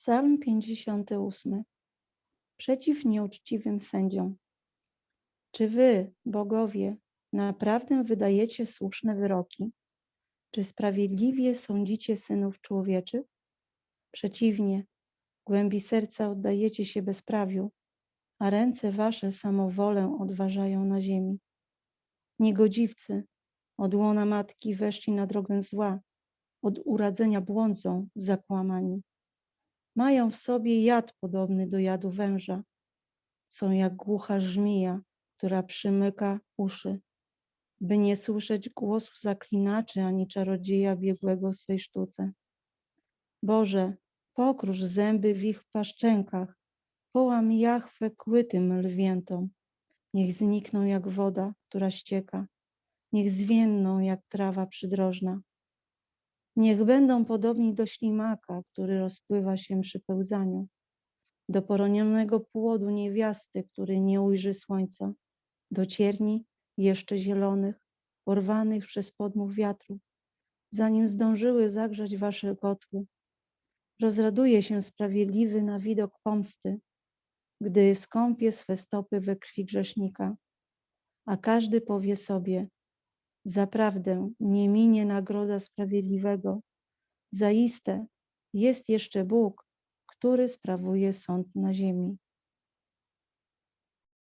Psalm 58. Przeciw nieuczciwym sędziom. Czy wy, bogowie, naprawdę wydajecie słuszne wyroki? Czy sprawiedliwie sądzicie synów człowieczych? Przeciwnie, głębi serca oddajecie się bezprawiu, a ręce wasze samowolę odważają na ziemi. Niegodziwcy od łona matki weszli na drogę zła, od uradzenia błądzą zakłamani. Mają w sobie jad podobny do jadu węża. Są jak głucha żmija, która przymyka uszy, by nie słyszeć głosu zaklinaczy ani czarodzieja biegłego w swej sztuce. Boże, pokrusz zęby w ich paszczękach, połam jachwę kły tym lwiętom. Niech znikną jak woda, która ścieka, niech zwienną jak trawa przydrożna. Niech będą podobni do ślimaka, który rozpływa się przy pełzaniu, do poronionego płodu niewiasty, który nie ujrzy słońca, do cierni jeszcze zielonych, porwanych przez podmuch wiatru, zanim zdążyły zagrzać wasze kotły. Rozraduje się sprawiedliwy na widok pomsty, gdy skąpie swe stopy we krwi grzesznika, a każdy powie sobie, Zaprawdę nie minie nagroda sprawiedliwego. Zaiste jest jeszcze Bóg, który sprawuje sąd na ziemi.